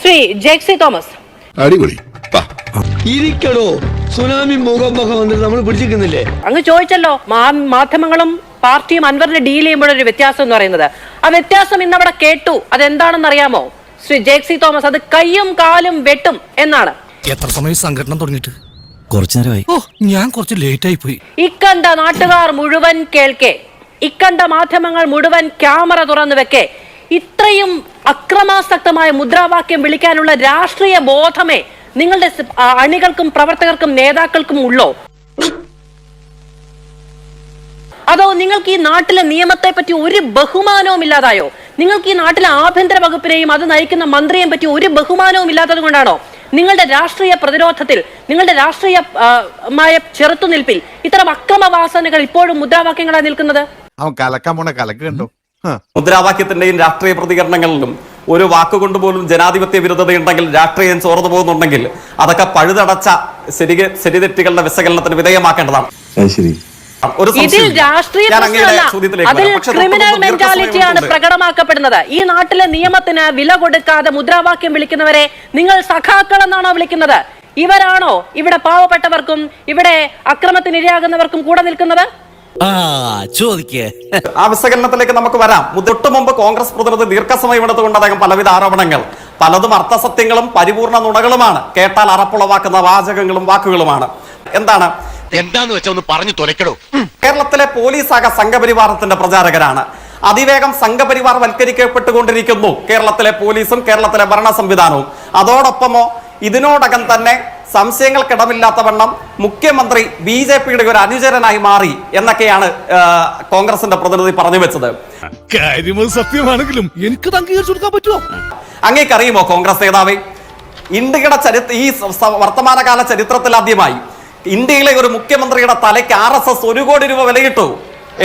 Shri Jaxy Thomas. അടിപൊളി. വാ. ഇരിക്കടോ. Tsunami മുഖം മുഖം വന്നിട്ട് നമ്മൾ പിടിച്ചിരിക്കുന്നില്ലേ? അങ്ങ് ചോദിച്ചല്ലോ മാധ്യമങ്ങളും പാർട്ടിയും അൻവറിനെ ഡീൽ ചെയ്യുമ്പോഴൊരു വ്യത്യാസം എന്ന് പറയുന്നത്. ആ വ്യത്യാസം ഇന്നവിടെ കേട്ടു. അതെന്താണെന്ന് അറിയാമോ ശ്രീ ജേക്സി തോമസ് അത് കയ്യും കാലും വെട്ടും എന്നാണ്. എത്ര സമയം സംഘടന തുടങ്ങിയിട്ട്? കുറച്ചു നേരമായി ഓ ഞാൻ കുറച്ച് ലേറ്റ് ആയി പോയി. ഇക്കണ്ട നാട്ടുകാർ മുഴുവൻ കേൾക്കെ. ഇക്കണ്ട മാധ്യമങ്ങൾ മുഴുവൻ ക്യാമറ തുറന്നു വെക്കെ. ഇത്രയും അക്രമാസക്തമായ മുദ്രാവാക്യം വിളിക്കാനുള്ള രാഷ്ട്രീയ ബോധമേ നിങ്ങളുടെ അണികൾക്കും പ്രവർത്തകർക്കും നേതാക്കൾക്കും ഉള്ളോ? അതോ നിങ്ങൾക്ക് ഈ നാട്ടിലെ നിയമത്തെ പറ്റി ഒരു ബഹുമാനവും ഇല്ലാതായോ? നിങ്ങൾക്ക് ഈ നാട്ടിലെ ആഭ്യന്തര വകുപ്പിനെയും അത് നയിക്കുന്ന മന്ത്രിയെയും പറ്റി ഒരു ബഹുമാനവും ഇല്ലാത്തത് കൊണ്ടാണോ? നിങ്ങളുടെ രാഷ്ട്രീയ പ്രതിരോധത്തിൽ നിങ്ങളുടെ രാഷ്ട്രീയ മായ ചെറുത്തുനിൽപ്പിൽ ഇത്തരം അക്രമവാസനകൾ ഇപ്പോഴും മുദ്രാവാക്യങ്ങളായി നിൽക്കുന്നത്? അവൻ കലക്കാൻ പോണ കലക്ക് കണ്ടോ? ഹ. മുദ്രാവാക്യത്തിന്റെയും രാഷ്ട്രീയ പ്രതികരണങ്ങളിലും ഒരു വാക്കുകൊണ്ട് പോലും ജനാധിപത്യ വിരുദ്ധത ഉണ്ടെങ്കിൽ രാഷ്ട്രീയം ചോർന്നു പോകുന്നുണ്ടെങ്കിൽ അതൊക്കെ പഴുതടച്ച ശരി ശരിതെറ്റുകളുടെ വിശകലനത്തിന് വിധേയമാക്കേണ്ടതാണ്. ഇതിൽ. രാഷ്ട്രീയ അതിൽ ക്രിമിനൽ മെന്റാലിറ്റിയാണ് പ്രകടമാക്കപ്പെടുന്നത്. ഈ നാട്ടിലെ നിയമത്തിന് വില കൊടുക്കാതെ മുദ്രാവാക്യം വിളിക്കുന്നവരെ നിങ്ങൾ സഖാക്കൾ എന്നാണോ വിളിക്കുന്നത്? ഇവരാണോ ഇവിടെ പാവപ്പെട്ടവർക്കും ഇവിടെ അക്രമത്തിനിരയാകുന്നവർക്കും കൂടെ നിൽക്കുന്നത്? ചോദിക്കേ. ആ വിശകലനത്തിലേക്ക് നമുക്ക് വരാം. തൊട്ടു മുമ്പ് കോൺഗ്രസ് പ്രതിനിധി ദീർഘസമയം എടുത്തുകൊണ്ട് അദ്ദേഹം പലവിധ ആരോപണങ്ങൾ. പലതും അർത്ഥസത്യങ്ങളും പരിപൂർണ നുണകളുമാണ്. കേട്ടാൽ അറപ്പുളവാക്കുന്ന വാചകങ്ങളും വാക്കുകളുമാണ്. എന്താണ്? എന്താന്ന് വെച്ചാ ഒന്ന് പറഞ്ഞു തുലക്കടോ. കേരളത്തിലെ പോലീസ് ആകെ സംഘപരിവാരത്തിന്റെ പ്രചാരകരാണ്. അതിവേഗം സംഘപരിവാർ വൽക്കരിക്കപ്പെട്ടുകൊണ്ടിരിക്കുന്നു കേരളത്തിലെ പോലീസും കേരളത്തിലെ ഭരണ സംവിധാനവും അതോടൊപ്പമോ ഇതിനോടകം തന്നെ സംശയങ്ങൾക്കിടമില്ലാത്ത വണ്ണം മുഖ്യമന്ത്രി ബി ജെ പിയുടെ ഒരു അനുചരനായി മാറി എന്നൊക്കെയാണ് കോൺഗ്രസിന്റെ പ്രതിനിധി പറഞ്ഞു വെച്ചത്. സത്യമാണെങ്കിലും എനിക്ക് കൊടുക്കാൻ പറ്റുമോ? അങ്ങേക്കറിയുമോ കോൺഗ്രസ് നേതാവ്? ഇന്ത്യയുടെ ചരിത്ര ഈ വർത്തമാനകാല ചരിത്രത്തിൽ ആദ്യമായി ഇന്ത്യയിലെ ഒരു മുഖ്യമന്ത്രിയുടെ തലയ്ക്ക് ആർ എസ് എസ് ഒരു കോടി രൂപ വിലയിട്ടു.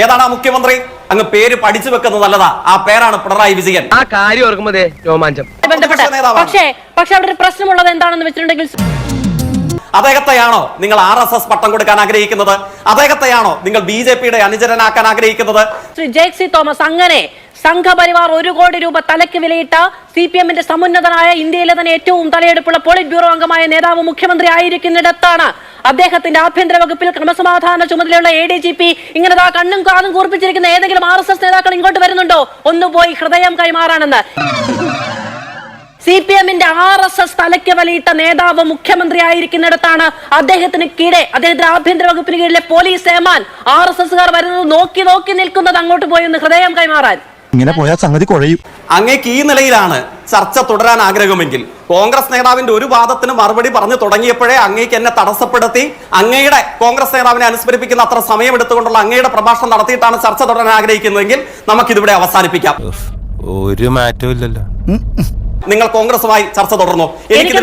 ഏതാണ് ആ മുഖ്യമന്ത്രി? അങ്ങ് പേര് പഠിച്ചു വെക്കുന്നത് നല്ലതാ. ആ പേരാണ് പിണറായി വിജയൻ. ആ കാര്യം ഓർക്കുമ്പോ ദേ രോമാഞ്ചം. ബന്ധപ്പെട്ട് പക്ഷേ പക്ഷെ അവിടെ ഒരു പ്രശ്നമുള്ളത് എന്താണെന്ന് വെച്ചിട്ടുണ്ടെങ്കിൽ അദ്ദേഹത്തെയാണോ നിങ്ങൾ ആർ എസ് എസ് പട്ടം കൊടുക്കാൻ ആഗ്രഹിക്കുന്നത്? അദ്ദേഹത്തെയാണോ നിങ്ങൾ ബി ജെ പിയുടെ അനുചരനാക്കാൻ ആഗ്രഹിക്കുന്നത്? ശ്രീ ജേക്സി തോമസ് അങ്ങനെ സംഘപരിവാർ ഒരു കോടി രൂപ തലയ്ക്ക് വിലയിട്ട സി പി എമ്മിന്റെ സമുന്നതനായ ഇന്ത്യയിലെ തന്നെ ഏറ്റവും തലയെടുപ്പുള്ള പോളിറ്റ് ബ്യൂറോ അംഗമായ നേതാവ് മുഖ്യമന്ത്രി ആയിരിക്കുന്നിടത്താണ്. അദ്ദേഹത്തിന്റെ ആഭ്യന്തര വകുപ്പിൽ ക്രമസമാധാന ചുമതലയുള്ള എ ഡി ജി പി ഇങ്ങനെ കണ്ണും കാതും കൂർപ്പിച്ചിരിക്കുന്ന ഏതെങ്കിലും ആർ എസ് എസ് നേതാക്കൾ ഇങ്ങോട്ട് വരുന്നുണ്ടോ? ഒന്നുപോയി ഹൃദയം കൈമാറാണെന്ന് സി പി എമ്മിന്റെ ആർ എസ് എസ് തലയ്ക്ക് വലിയിട്ട നേതാവ് മുഖ്യമന്ത്രി ആയിരിക്കുന്നിടത്താണ് അദ്ദേഹത്തിന് കീഴെ അദ്ദേഹത്തിന്റെ ആഭ്യന്തര വകുപ്പിന് കീഴിലെ പോലീസ് ഏമാൻ ആർ എസ് എസ്കാർ വരുന്നത് നോക്കി നോക്കി നിൽക്കുന്നത് അങ്ങോട്ട് പോയി ഒന്ന് ഹൃദയം കൈമാറാൻ. ഇങ്ങനെ പോയാൽ സംഗതി കുഴയും. അങ്ങേക്ക് ഈ നിലയിലാണ് ചർച്ച തുടരാൻ ആഗ്രഹമെങ്കിൽ. കോൺഗ്രസ് നേതാവിന്റെ ഒരു വാദത്തിന് മറുപടി പറഞ്ഞു തുടങ്ങിയപ്പോഴേ അങ്ങേക്ക് എന്നെ തടസ്സപ്പെടുത്തി അങ്ങയുടെ കോൺഗ്രസ് നേതാവിനെ അനുസ്മരിപ്പിക്കുന്ന അത്ര സമയം എടുത്തുകൊണ്ടുള്ള അങ്ങയുടെ പ്രഭാഷണം നടത്തിയിട്ടാണ് ചർച്ച തുടരാൻ ആഗ്രഹിക്കുന്നതെങ്കിൽ നമുക്കിതിവിടെ അവസാനിപ്പിക്കാം. ഒരു മാറ്റവും ഇല്ലല്ലോ. നിങ്ങൾ കോൺഗ്രസുമായി ചർച്ച തുടർന്നു. എനിക്ക്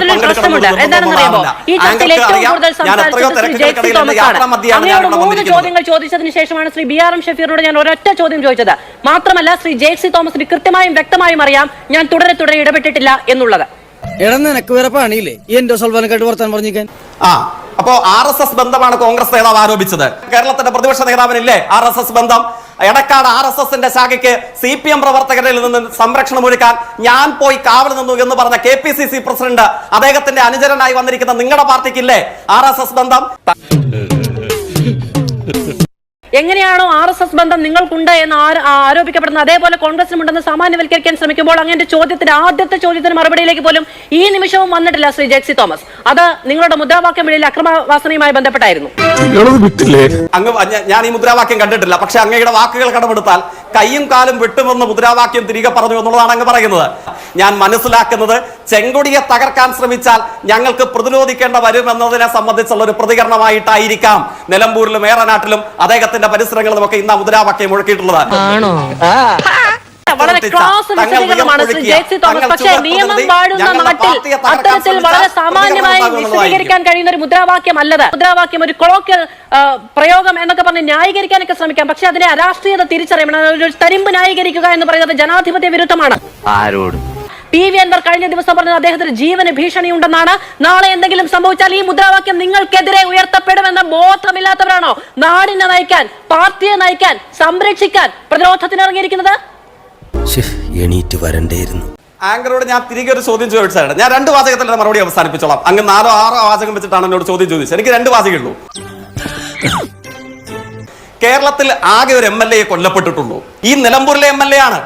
ചോദ്യങ്ങൾ ചോദിച്ചതിന് ശേഷമാണ് ശ്രീ ബി ആർ എം ഷഫീറിനോട് ഞാൻ ഒരൊറ്റ ചോദ്യം ചോദിച്ചത്. മാത്രമല്ല ശ്രീ ജേക്സി തോമസിന് കൃത്യമായും വ്യക്തമായും അറിയാം ഞാൻ തുടരെ തുടരെ ഇടപെട്ടിട്ടില്ല എന്നുള്ളത്. വേറെ പണിയില്ലേ? ഈ എന്റെ സൽവാനക്കായിട്ട് വർത്താൻ പറഞ്ഞിരിക്കാൻ. ആ അപ്പോ ആർ എസ് എസ് ബന്ധമാണ് കോൺഗ്രസ് നേതാവ് ആരോപിച്ചത്. കേരളത്തിന്റെ പ്രതിപക്ഷ നേതാവിനില്ലേ ആർ എസ് എസ് ബന്ധം? എടക്കാട് ആർ എസ് എസിന്റെ ശാഖയ്ക്ക് സി പി എം പ്രവർത്തകരിൽ നിന്ന് സംരക്ഷണം ഒരുക്കാൻ ഞാൻ പോയി കാവൽ നിന്നു എന്ന് പറഞ്ഞ K P C C president അദ്ദേഹത്തിന്റെ അനുചരനായി വന്നിരിക്കുന്ന നിങ്ങളുടെ പാർട്ടിക്കില്ലേ ആർ എസ് എസ് ബന്ധം? എങ്ങനെയാണോ ആർ എസ് എസ് ബന്ധം നിങ്ങൾക്കുണ്ട് എന്ന് ആരോപിക്കപ്പെടുന്നത്? അതേപോലെ കോൺഗ്രസിനുണ്ടെന്ന് സാമാന്യവൽക്കരിക്കാൻ ശ്രമിക്കുമ്പോൾ അങ്ങനെ ചോദ്യത്തിന് ആദ്യത്തെ ചോദ്യത്തിന് മറുപടിയിലേക്ക് പോലും ഈ നിമിഷവും വന്നിട്ടില്ല ശ്രീ ജെക്സി തോമസ്. അത് നിങ്ങളുടെ മുദ്രാവാക്യം വെളിയിൽ അക്രമവാസനയുമായി ബന്ധപ്പെട്ടായിരുന്നു. വിട്ടില്ലേ? അങ്ങ് ഞാൻ ഈ മുദ്രാവാക്യം കണ്ടിട്ടില്ല. പക്ഷെ അങ്ങയുടെ വാക്കുകൾ കടമെടുത്താൽ കൈയും കാലും വെട്ടുമെന്ന് മുദ്രാവാക്യം തിരികെ പറഞ്ഞു എന്നുള്ളതാണ് അങ്ങ് പറയുന്നത്. ഞാൻ മനസ്സിലാക്കുന്നത് ചെങ്കൊടിയെ തകർക്കാൻ ശ്രമിച്ചാൽ ഞങ്ങൾക്ക് പ്രതിരോധിക്കേണ്ട വരുമെന്നതിനെ സംബന്ധിച്ചുള്ള ഒരു പ്രതികരണമായിട്ടായിരിക്കാം നിലമ്പൂരിലും ഏറനാട്ടിലും അദ്ദേഹത്തിന്റെ പരിസരങ്ങളിലും ഒക്കെ ഇന്ന് മുദ്രാവാക്യം മുഴക്കിയിട്ടുള്ളത്. വളരെ ക്രോസ് വിശദീകരണമാണ് തോമസ്. പക്ഷേ നിയമം വാഴുന്ന നാട്ടിൽ അത്തരത്തിൽ വളരെ സാമാന്യമായി വിശദീകരിക്കാൻ കഴിയുന്ന ഒരു മുദ്രാവാക്യം അല്ലത്. മുദ്രാവാക്യം ഒരു കൊളോക്കിയൽ പ്രയോഗം എന്നൊക്കെ പറഞ്ഞ് ന്യായീകരിക്കാനൊക്കെ ശ്രമിക്കാം. പക്ഷെ അതിനെ അരാഷ്ട്രീയത തിരിച്ചറിയണം. ഒരു തരിമ്പ് ന്യായീകരിക്കുക എന്ന് പറയുന്നത് ജനാധിപത്യ വിരുദ്ധമാണ്. ആരോട് പി വി അൻവർ കഴിഞ്ഞ ദിവസം പറഞ്ഞത് അദ്ദേഹത്തിന് ജീവന് ഭീഷണിയുണ്ടെന്നാണ്. നാളെ എന്തെങ്കിലും സംഭവിച്ചാൽ ഈ മുദ്രാവാക്യം നിങ്ങൾക്കെതിരെ ഉയർത്തപ്പെടുമെന്ന ബോധമില്ലാത്തവരാണോ? നാടിനെ നയിക്കാൻ പാർട്ടിയെ നയിക്കാൻ സംരക്ഷിക്കാൻ പ്രതിരോധത്തിനിറങ്ങിയിരിക്കുന്നത് എണീറ്റ് വരണ്ടേയിരുന്നു. ആങ്കറോട് ഞാൻ തിരികെ ഒരു ചോദ്യം ചോദിച്ചതാണ് ഞാൻ രണ്ട് വാചകത്തിൽ മറുപടി അവസാനിപ്പിച്ചോളാം. അങ്ങ് നാലോ ആറോ വാചകം വെച്ചിട്ടാണ് എന്നോട് ചോദ്യം ചോദിച്ചത്. എനിക്ക് രണ്ട് വാചകമേ ഉള്ളൂ. കേരളത്തിൽ ആകെ ഒരു എം എൽ എ കൊല്ലപ്പെട്ടിട്ടുള്ളൂ. ഈ നിലമ്പൂരിലെ എം എൽ എ ആണ്.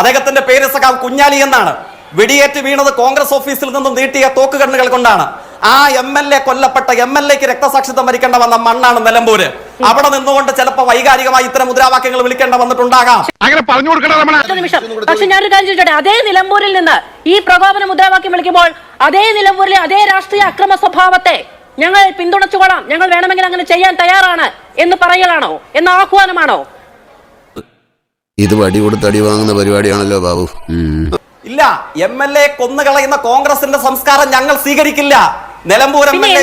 അദ്ദേഹത്തിന്റെ പേര് സഖാവ് കുഞ്ഞാലി എന്നാണ്. വെടിയേറ്റ് വീണത് കോൺഗ്രസ് ഓഫീസിൽ നിന്നും നീട്ടിയ തോക്കുകണ്ണുകൾ കൊണ്ടാണ്. ആ എം എൽ എ കൊല്ലപ്പെട്ട എം എൽ എക്ക് രക്തസാക്ഷിത്വം വരിക്കേണ്ട വന്ന മണ്ണാണ് നിലമ്പൂര്. അവിടെ നിന്നുകൊണ്ട് ചിലപ്പോ വൈകാരികമായി ഇത്തരം മുദ്രാവാക്യങ്ങൾ വിളിക്കേണ്ട വന്നിട്ടുണ്ടാകാം. അങ്ങനെ പറഞ്ഞു കൊടുക്കണ പക്ഷെ ഞാനൊരു കാര്യം ചോദിച്ചോട്ടെ? അതേ നിലമ്പൂരിൽ നിന്ന് ഈ പ്രകോപന മുദ്രാവാക്യം വിളിക്കുമ്പോൾ അതേ നിലമ്പൂരിലെ അതേ രാഷ്ട്രീയ അക്രമ സ്വഭാവത്തെ ഞങ്ങൾ പിന്തുണച്ചുകൊള്ളാം. ഞങ്ങൾ വേണമെങ്കിൽ അങ്ങനെ ചെയ്യാൻ തയ്യാറാണ് എന്ന് പറയലാണോ? എന്ന ആഹ്വാനമാണോ? ഇത് വടി കൊടുത്ത് അടി വാങ്ങുന്ന പരിപാടിയാണല്ലോ ബാബു. ഇല്ല എം എൽ എ കൊന്നുകളയുന്ന കോൺഗ്രസിന്റെ സംസ്കാരം ഞങ്ങൾ സ്വീകരിക്കില്ല നിലമ്പൂർ എം എൽ എ.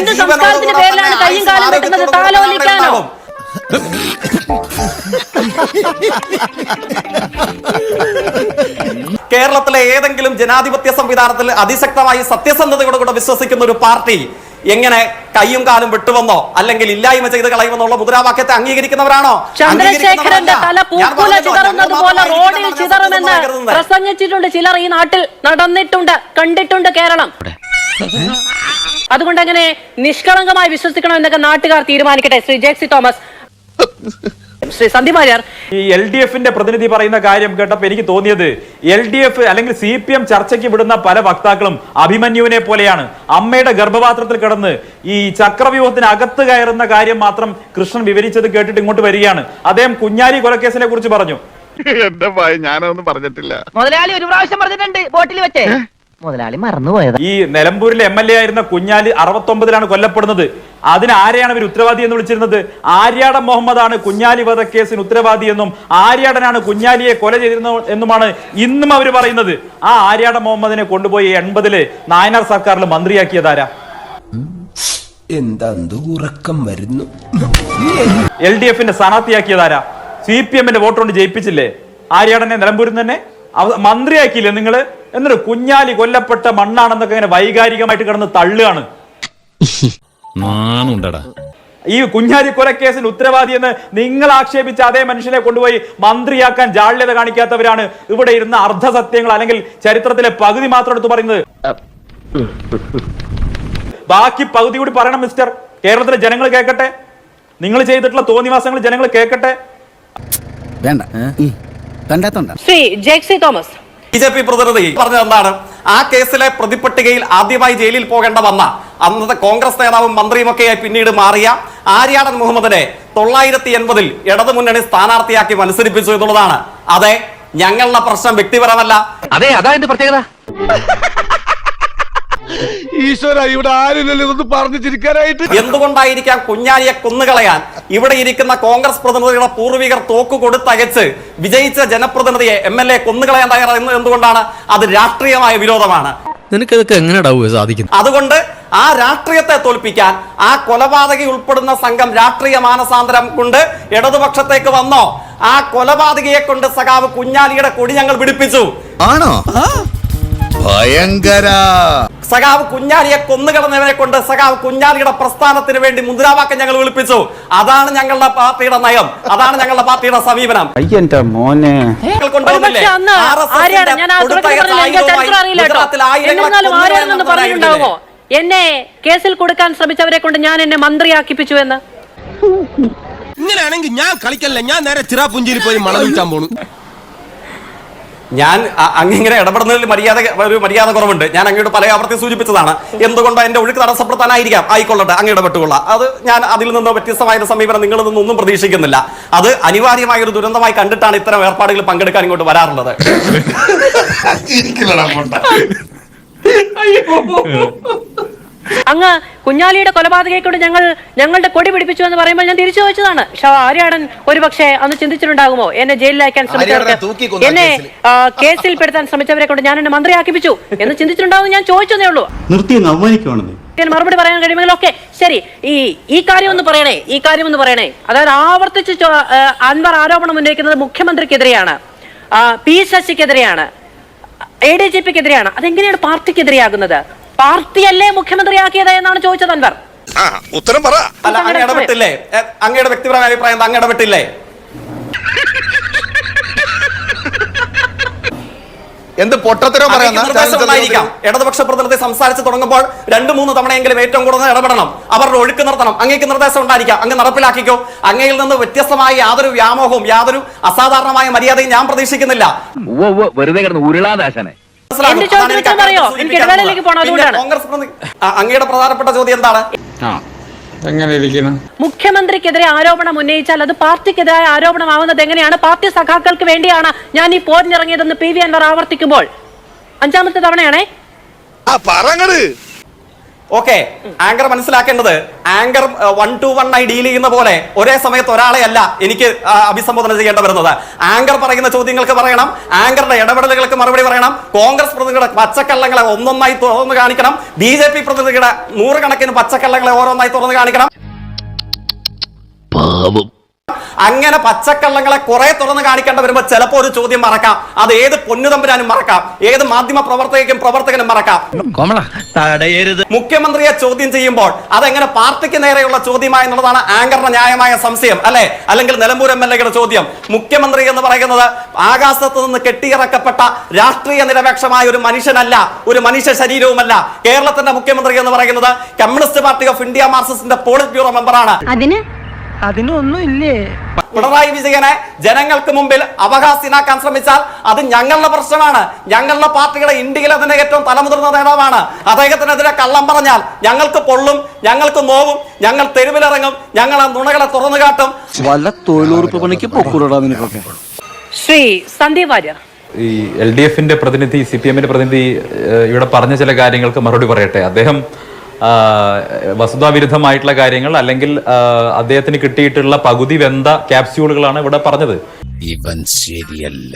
കേരളത്തിലെ ഏതെങ്കിലും ജനാധിപത്യ സംവിധാനത്തിൽ അതിശക്തമായി സത്യസന്ധതയോടുകൂടെ വിശ്വസിക്കുന്ന ഒരു പാർട്ടി എങ്ങനെ കൈയും കാലും വിട്ടുവന്നോ? അല്ലെങ്കിൽ ഇല്ലായ്മ ചെയ്ത് കളയുമെന്നുള്ള മുദ്രാവാക്യത്തെ അംഗീകരിക്കുന്നവരാണോ? ചന്ദ്രശേഖരന്റെ തല പൂക്കുല ചിതറുന്നത് പോലെ റോഡിൽ ചിതറുമെന്ന് പ്രസംഗിച്ചിട്ടുണ്ട് ചിലർ ഈ നാട്ടിൽ നടന്നിട്ടുണ്ട് കണ്ടിട്ടുണ്ട് കേരളം. അതുകൊണ്ട് അങ്ങനെ നിഷ്കളങ്കമായി വിശ്വസിക്കണം എന്നൊക്കെ നാട്ടുകാർ തീരുമാനിക്കട്ടെ ശ്രീ ജേക്സി തോമസ്. ശ്രീ സന്ദീപ് വാര്യർ. ഈ എൽ ഡി എഫിന്റെ പ്രതിനിധി പറയുന്ന കാര്യം കേട്ടപ്പോൾ എനിക്ക് തോന്നിയത് എൽ ഡി എഫ് അല്ലെങ്കിൽ സി പി എം ചർച്ചയ്ക്ക് വിടുന്ന പല വക്താക്കളും അഭിമന്യുവിനെ പോലെയാണ്. അമ്മയുടെ ഗർഭപാത്രത്തിൽ കിടന്ന് ഈ ചക്രവ്യൂഹത്തിന് അകത്ത് കയറുന്ന കാര്യം മാത്രം കൃഷ്ണൻ വിവരിച്ചത് കേട്ടിട്ട് ഇങ്ങോട്ട് വരികയാണ്. അദ്ദേഹം കുഞ്ഞാലി കൊലക്കേസിനെ കുറിച്ച് പറഞ്ഞു. എന്റെ ഞാനൊന്നും പറഞ്ഞിട്ടില്ല. മുതലാളി ഒരു പ്രാവശ്യം പറഞ്ഞിട്ടുണ്ട് ബോട്ടിൽ വെച്ചേ. മുതലാളി മറന്നുപോയത്. ഈ നിലമ്പൂരിലെ എം എൽ എ ആയിരുന്ന കുഞ്ഞാലി അറുപത്തൊമ്പതിലാണ് കൊല്ലപ്പെടുന്നത്. അതിന് ആരെയാണ് ഇവർ ഉത്തരവാദി എന്ന് വിളിച്ചിരുന്നത്? ആര്യാടൻ മുഹമ്മദാണ് കുഞ്ഞാലി വധക്കേസിന് ഉത്തരവാദി എന്നും ആര്യാടനാണ് കുഞ്ഞാലിയെ കൊല ചെയ്തിരുന്ന എന്നുമാണ് ഇന്നും അവർ പറയുന്നത്. ആ ആര്യാടൻ മുഹമ്മദിനെ കൊണ്ടുപോയി എൺപതിൽ നായനാർ സർക്കാരിൽ മന്ത്രിയാക്കിയതാരാ? എന്താ ഉറക്കം വരുന്നു. എൽ ഡി എഫിന്റെ സ്ഥാനാർത്ഥിയാക്കിയതാരാ? സി പി എമ്മിന്റെ വോട്ട് കൊണ്ട് ജയിപ്പിച്ചില്ലേ? ആര്യാടനെ നിലമ്പൂരിൽ നിന്ന് തന്നെ മന്ത്രിയാക്കിയില്ലേ നിങ്ങൾ? എന്നിട്ട് കുഞ്ഞാലി കൊല്ലപ്പെട്ട മണ്ണാണെന്നൊക്കെ ഇങ്ങനെ വൈകാരികമായിട്ട് കിടന്ന് തള്ളുകയാണ്. ഈ കുഞ്ഞാലി കൊലക്കേസിന് ഉത്തരവാദി എന്ന് നിങ്ങൾ ആക്ഷേപിച്ച അതേ മനുഷ്യനെ കൊണ്ടുപോയി മന്ത്രിയാക്കാൻ ജാള്യത കാണിക്കാത്തവരാണ് ഇവിടെ ഇരുന്ന അർദ്ധസത്യങ്ങൾ അല്ലെങ്കിൽ ചരിത്രത്തിലെ പകുതി മാത്രം എടുത്ത് പറയുന്നത്. ബാക്കി പകുതി കൂടി പറയണം മിസ്റ്റർ. കേരളത്തിലെ ജനങ്ങൾ കേൾക്കട്ടെ. നിങ്ങൾ ചെയ്തിട്ടുള്ള തോന്നിവാസങ്ങൾ ജനങ്ങൾ കേൾക്കട്ടെ. വേണ്ട. Shri Jaxy Thomas. B J P പ്രതിനിധി പറഞ്ഞത് എന്താണ്? ആ കേസിലെ പ്രതിപട്ടികയിൽ ആദ്യമായി ജയിലിൽ പോകേണ്ട വന്ന അന്നത്തെ കോൺഗ്രസ് നേതാവും മന്ത്രിയുമൊക്കെയായി പിന്നീട് മാറിയ ആര്യാടൻ മുഹമ്മദിനെ തൊള്ളായിരത്തി എൺപതിൽ ഇടതുമുന്നണി സ്ഥാനാർത്ഥിയാക്കി മത്സരിപ്പിച്ചു എന്നുള്ളതാണ്. അതെ ഞങ്ങളുടെ പ്രശ്നം വ്യക്തിപരമല്ല. അതെ അതാ എന്റെ പ്രത്യേകത. ഈശ്വര ഇവിടെ ആരുമില്ലല്ലോ ഇതൊന്ന് പറഞ്ഞു ചിരിക്കാനായിട്ട് എന്തുകൊണ്ടായിരിക്കാം കുഞ്ഞാലിയെ കൊന്നുകളയാൻ ഇവിടെ ഇരിക്കുന്ന കോൺഗ്രസ് പ്രതിനിധികളുടെ പൂർവികർ തോക്ക് കൊടുത്തയച്ച് വിജയിച്ച ജനപ്രതിനിധിയെ എം എൽ എ കൊന്നുകളയാൻ തയ്യാറാകുന്നത് എന്തുകൊണ്ടാണ്? അത് രാഷ്ട്രീയമായ വിരോധമാണ്. നിനക്കിതൊക്കെ എങ്ങനെയാടാവുക സാധിക്കുന്നത്? അതുകൊണ്ട് ആ രാഷ്ട്രീയത്തെ തോൽപ്പിക്കാൻ ആ കൊലപാതകി ഉൾപ്പെടുന്ന സംഘം രാഷ്ട്രീയ മാനസാന്തരം കൊണ്ട് ഇടതുപക്ഷത്തേക്ക് വന്നോ? ആ കൊലപാതകിയെ കൊണ്ട് സഖാവ് കുഞ്ഞാലിയുടെ കൊടി ഞങ്ങൾ പിടിപ്പിച്ചു. ആണോ? ഭയങ്കര. സഖാവ് കുഞ്ഞാലിയെ കൊന്നുകളഞ്ഞവരെ കൊണ്ട് സഖാവ് കുഞ്ഞാലിയുടെ പ്രസ്ഥാനത്തിന് വേണ്ടി മുദ്രാവാക്യം ഞങ്ങൾ വിളിപ്പിച്ചു. അതാണ് ഞങ്ങളുടെ പാർട്ടിയുടെ നയം. അതാണ് ഞങ്ങളുടെ പാർട്ടിയുടെ സമീപനം. മോനെ. എന്നെ കേസിൽ കൊടുക്കാൻ ശ്രമിച്ചവരെ കൊണ്ട് ഞാൻ എന്നെ മന്ത്രിയാക്കിപ്പിച്ചു എന്ന്. ഇങ്ങനെയാണെങ്കിൽ ഞാൻ കളിക്കല്ല. ഞാൻ നേരെ ചിറാപുഞ്ചിയിൽ പോയി മണം വിൽക്കാൻ പോണു. ഞാൻ അങ്ങനെ അങ്ങിങ്ങനെ ഇടപെടുന്നതിൽ മര്യാദ ഒരു മര്യാദ കുറവുണ്ട്. ഞാൻ അങ്ങോട്ട് പല ആവർത്തി സൂചിപ്പിച്ചതാണ്. എന്തുകൊണ്ടോ എന്റെ ഒഴുക്ക് തടസ്സപ്പെടുത്താനായിരിക്കാം? ആയിക്കൊള്ളട്ടെ അങ്ങ് ഇടപെട്ടുകൊള്ളാം. അത് ഞാൻ അതിൽ നിന്നോ വ്യത്യസ്തമായ ഒരു സമീപനം നിങ്ങളിൽ നിന്നൊന്നും പ്രതീക്ഷിക്കുന്നില്ല. അത് അനിവാര്യമായ ഒരു ദുരന്തമായി കണ്ടിട്ടാണ് ഇത്തരം ഏർപ്പാടുകൾ പങ്കെടുക്കാൻ ഇങ്ങോട്ട് വരാറുള്ളത്. അങ്ങ് കുഞ്ഞാലിയുടെ കൊലപാതകയെക്കൊണ്ട് ഞങ്ങൾ ഞങ്ങളുടെ കൊടി പിടിപ്പിച്ചു എന്ന് പറയുമ്പോൾ ഞാൻ തിരിച്ചു ചോദിച്ചതാണ് പക്ഷേ ആര്യാടൻ ഒരുപക്ഷെ അന്ന് ചിന്തിച്ചിട്ടുണ്ടാകുമോ? എന്നെ ജയിലിലയക്കാൻ ശ്രമിച്ചവർക്ക് എന്നെ കേസിൽ. പെടുത്താൻ ശ്രമിച്ചവരെ കൊണ്ട് ഞാൻ എന്നെ മന്ത്രിയാക്കിപ്പിച്ചു എന്ന് ചിന്തിച്ചിട്ടുണ്ടാവും ഞാൻ ചോദിച്ചതേ ഉള്ളൂ. മറുപടി പറയാൻ കഴിയുമെങ്കിൽ ഓക്കെ ശരി. ഈ ഈ കാര്യം ഒന്ന് പറയണേ ഈ കാര്യം ഒന്ന് പറയണേ. അതായത് ആവർത്തിച്ച് അൻവർ ആരോപണം ഉന്നയിക്കുന്നത് മുഖ്യമന്ത്രിക്കെതിരെയാണ് പി ശശിക്കെതിരെയാണ് എ ഡി ജി പിക്കെതിരെയാണ്. അതെങ്ങനെയാണ് പാർട്ടിക്കെതിരെയാകുന്നത്? പാർട്ടിയല്ലേ മുഖ്യമന്ത്രിയാക്കിയത് എന്നാണ് ചോദിച്ചത് അൻവർ. ഉത്തരം പറ. അല്ല അങ്ങ് ഇടപെട്ടില്ലേ? അങ്ങയുടെ വ്യക്തിപരമായ അഭിപ്രായം? അങ്ങ് ഇടപെട്ടില്ലേ? എന്ത് പൊട്ടത്തരോ പറയാം ഇടതുപക്ഷ പ്രതിനിധി സംസാരിച്ച് തുടങ്ങുമ്പോൾ രണ്ടു മൂന്ന് തവണയെങ്കിലും ഏറ്റവും കൂടുതൽ ഇടപെടണം. അവരുടെ ഒഴുക്ക് നിർത്തണം. അങ്ങേക്ക് നിർദ്ദേശം ഉണ്ടായിരിക്കാം. അങ്ങ് നടപ്പിലാക്കിക്കോ. അങ്ങയിൽ നിന്ന് വ്യത്യസ്തമായ യാതൊരു വ്യാമോഹവും യാതൊരു അസാധാരണമായ മര്യാദയും ഞാൻ പ്രതീക്ഷിക്കുന്നില്ല. വെറുതെ കിടന്ന് ഉരുളാദാശനെ. എന്റെ ചോദ്യം അതാണ് എനിക്ക് ഉത്തരം പറയോ? എനിക്ക് ഇടവേളയിലേക്ക് പോകണം, അതുകൊണ്ടാണ്. കോൺഗ്രസ് അങ്ങയുടെ പ്രധാനപ്പെട്ട ചോദ്യം എന്താണ്? എങ്ങനെ ഇരിക്കണം മുഖ്യമന്ത്രിക്കെതിരെ ആരോപണം ഉന്നയിച്ചാൽ അത് പാർട്ടിക്കെതിരായ ആരോപണമാവുന്നത് എങ്ങനെയാണ്? പാർട്ടി സഖാക്കൾക്ക് വേണ്ടിയാണ് ഞാൻ ഈ പോരിനിറങ്ങിയതെന്ന് പി വി അൻവർ ആവർത്തിക്കുമ്പോൾ. അഞ്ചാമത്തെ തവണയാണേ. ആ പറങ്ങട്. ഓക്കെ ആങ്കർ മനസ്സിലാക്കേണ്ടത് ആങ്കർ വൺ ടു വൺ ആയി ഡീൽ ചെയ്യുന്ന പോലെ ഒരേ സമയത്ത് ഒരാളെ അല്ല എനിക്ക് അഭിസംബോധന ചെയ്യേണ്ട വരുന്നത്. ആങ്കർ പറയുന്ന ചോദ്യങ്ങൾക്ക് പറയണം. ആങ്കറുടെ ഇടപെടലുകൾക്ക് മറുപടി പറയണം. കോൺഗ്രസ് പ്രതിനിധിയുടെ പച്ചക്കള്ളങ്ങളെ ഒന്നൊന്നായി തുറന്നു കാണിക്കണം. ബി ജെ പി പ്രതിനിധിയുടെ നൂറുകണക്കിന് പച്ചക്കള്ളങ്ങളെ ഓരോന്നായി തുറന്നു കാണിക്കണം. അങ്ങനെ പച്ചക്കള്ളങ്ങളെ കുറെ തുറന്ന് കാണിക്കേണ്ട വരുമ്പോൾ ചിലപ്പോ ഒരു ചോദ്യം മറക്കാം. അത് ഏത് പൊന്നുതമ്പുരാനും മറക്കാം. ഏത് മാധ്യമ പ്രവർത്തകയ്ക്കും പ്രവർത്തകനും മറക്കാം. കോമള തടയരുത്. മുഖ്യമന്ത്രിയെ ചോദ്യം ചെയ്യുമ്പോൾ അതെങ്ങനെ പാർട്ടിക്ക് നേരെയുള്ള ചോദ്യമായി എന്നുള്ളതാണ് ആങ്കറിന്റെ ന്യായമായ സംശയം അല്ലെ? അല്ലെങ്കിൽ നിലമ്പൂർ എം എൽ എയുടെ ചോദ്യം. മുഖ്യമന്ത്രി എന്ന് പറയുന്നത് ആകാശത്ത് നിന്ന് കെട്ടിയിറക്കപ്പെട്ട രാഷ്ട്രീയ നിരപേക്ഷമായ ഒരു മനുഷ്യനല്ല ഒരു മനുഷ്യ ശരീരവുമല്ല. കേരളത്തിന്റെ മുഖ്യമന്ത്രി എന്ന് പറയുന്നത് കമ്മ്യൂണിസ്റ്റ് പാർട്ടി ഓഫ് ഇന്ത്യ മാർക്സിസ്റ്റിന്റെ പോളിറ്റ് ബ്യൂറോ മെമ്പറാണ്. അതിന് അതിനൊന്നുമില്ലേ? പിണറായി വിജയനെ ജനങ്ങൾക്ക് മുമ്പിൽ അവകാശിനാക്കാൻ ശ്രമിച്ചാൽ അത് ഞങ്ങളുടെ പ്രശ്നമാണ്. ഞങ്ങളുടെ പാർട്ടിയുടെ ഇന്ത്യയിലെ തന്നെ ഏറ്റവും തലമുതിർന്ന നേതാവാണ്. അദ്ദേഹത്തിനെതിരെ കള്ളം പറഞ്ഞാൽ ഞങ്ങൾക്ക് പൊള്ളും ഞങ്ങൾക്ക് നോവും ഞങ്ങൾ തെരുവിലിറങ്ങും ഞങ്ങൾ ആ നുണകളെ തുറന്നു കാട്ടും. വല്ല തൊഴിലുറപ്പ് പണിക്ക് നിനക്കൊക്കെ. ശ്രീ സന്ദീപ് ഈ എൽ ഡി എഫിന്റെ പ്രതിനിധി സി പി എമ്മിന്റെ പ്രതിനിധി ഇവിടെ പറഞ്ഞ ചില കാര്യങ്ങൾക്ക് മറുപടി പറയട്ടെ. അദ്ദേഹം വസ്തുതാവിരുദ്ധമായിട്ടുള്ള കാര്യങ്ങൾ അല്ലെങ്കിൽ അദ്ദേഹത്തിന് കിട്ടിയിട്ടുള്ള പകുതി വെന്ത ക്യാപ്സ്യൂളുകളാണ് ഇവിടെ പറഞ്ഞത്. ഇവൻ ശരിയല്ല.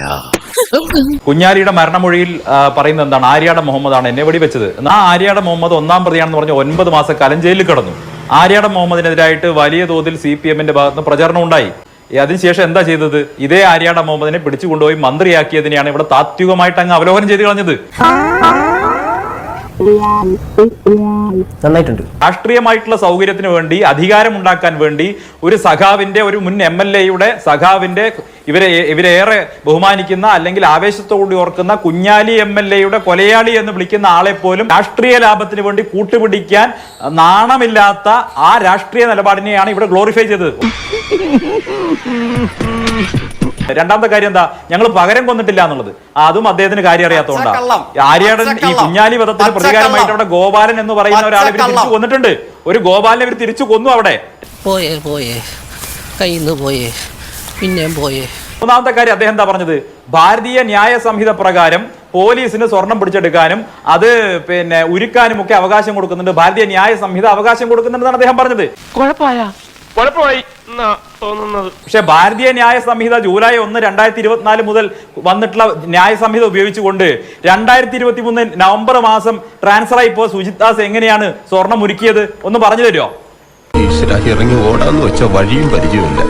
കുഞ്ഞാലിയുടെ മരണമൊഴിയിൽ പറയുന്നത് എന്താണ്? ആര്യാട മുഹമ്മദാണ് എന്നെ വെടിവെച്ചത്. എന്നാ ആ ആര്യാട മുഹമ്മദ് ഒന്നാം പ്രതിയാണെന്ന് പറഞ്ഞ് ഒൻപത് മാസക്കാലം ജയിലിൽ കിടന്നു. ആര്യാട മുഹമ്മദിനെതിരായിട്ട് വലിയ തോതിൽ സി പി എമ്മിന്റെ ഭാഗത്ത് നിന്ന് പ്രചരണം ഉണ്ടായി. ഈ അതിനുശേഷം എന്താ ചെയ്തത്? ഇതേ ആര്യാട മുഹമ്മദിനെ പിടിച്ചുകൊണ്ടുപോയി മന്ത്രിയാക്കിയതിനെയാണ് ഇവിടെ താത്വികമായിട്ട് അങ്ങ് അവലോകനം ചെയ്ത് കളഞ്ഞത്. നന്നായിട്ടുണ്ട്. രാഷ്ട്രീയമായിട്ടുള്ള സൗകര്യത്തിന് വേണ്ടി അധികാരം ഉണ്ടാക്കാൻ വേണ്ടി ഒരു സഖാവിന്റെ ഒരു മുൻ എം എൽ എയുടെ സഖാവിന്റെ ഇവരെ ഏറെ ബഹുമാനിക്കുന്ന അല്ലെങ്കിൽ ആവേശത്തോടുകൂടി ഓർക്കുന്ന കുഞ്ഞാലി എം എൽ എയുടെ കൊലയാളി എന്ന് വിളിക്കുന്ന ആളെ പോലും രാഷ്ട്രീയ ലാഭത്തിന് വേണ്ടി കൂട്ടുപിടിക്കാൻ നാണമില്ലാത്ത ആ രാഷ്ട്രീയ നിലപാടിനെയാണ് ഇവിടെ ഗ്ലോറിഫൈ ചെയ്തത്. രണ്ടാമത്തെ കാര്യം എന്താ? ഞങ്ങൾ പകരം കൊന്നിട്ടില്ല എന്നുള്ളത്. അതും അദ്ദേഹത്തിന് കാര്യം അറിയാത്തതുകൊണ്ടാണ്. ആര്യാടൻ ഈ കുഞ്ഞാലി വധത്തിന് പ്രതികാരമായിട്ട് അവിടെ ഗോപാലൻ എന്ന് പറയുന്ന ഒരാളെ ഇവർ തിരിച്ചു കൊന്നിട്ടുണ്ട്. ഒരു ഗോപാലനെ ഇവർ തിരിച്ചു കൊന്നു അവിടെ. പോയേ പോയേ. കയ്യിൽ പോയേ. പിന്നെയും പോയേ. മൂന്നാമത്തെ കാര്യം അദ്ദേഹം എന്താ പറഞ്ഞത്? ഭാരതീയ ന്യായ സംഹിത പ്രകാരം പോലീസിന് സ്വർണം പിടിച്ചെടുക്കാനും അത് പിന്നെ ഉരുക്കാനും ഒക്കെ അവകാശം കൊടുക്കുന്നുണ്ട്. ഭാരതീയ ന്യായ സംഹിത അവകാശം കൊടുക്കുന്നുണ്ടെന്നാണ് അദ്ദേഹം പറഞ്ഞത്. കുഴപ്പമായി? എന്നാ തോന്നുന്നത്? പക്ഷെ ഭാരതീയ ന്യായ സംഹിത ജൂലൈ ഒന്ന് രണ്ടായിരത്തി ഇരുപത്തിനാല് മുതൽ വന്നിട്ടുള്ള ന്യായ സംഹിത ഉപയോഗിച്ചുകൊണ്ട് രണ്ടായിരത്തി ഇരുപത്തി മൂന്ന് നവംബർ മാസം ട്രാൻസ്ഫർ ആയി ഇപ്പോൾ സുജിത് ദാസ് എങ്ങനെയാണ് സ്വർണം ഒരുക്കിയത്? ഒന്ന് പറഞ്ഞു തരുമോ? ഇറങ്ങി ഓടാന്ന് വെച്ച വഴിയും പരിചയമില്ല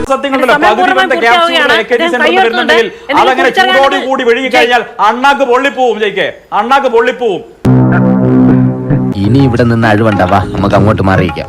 അതങ്ങനെ? ചൂടോട് കൂടി വിഴുങ്ങി കഴിഞ്ഞാൽ അണ്ണാക്ക് പൊള്ളിപ്പോവും ജയിക്കെ. അണ്ണാക്ക് പൊള്ളിപ്പോവും. ഇനി ഇവിടെ നിന്ന് അഴുവണ്ടാവാ നമുക്ക് അങ്ങോട്ട് മാറിയിക്കാം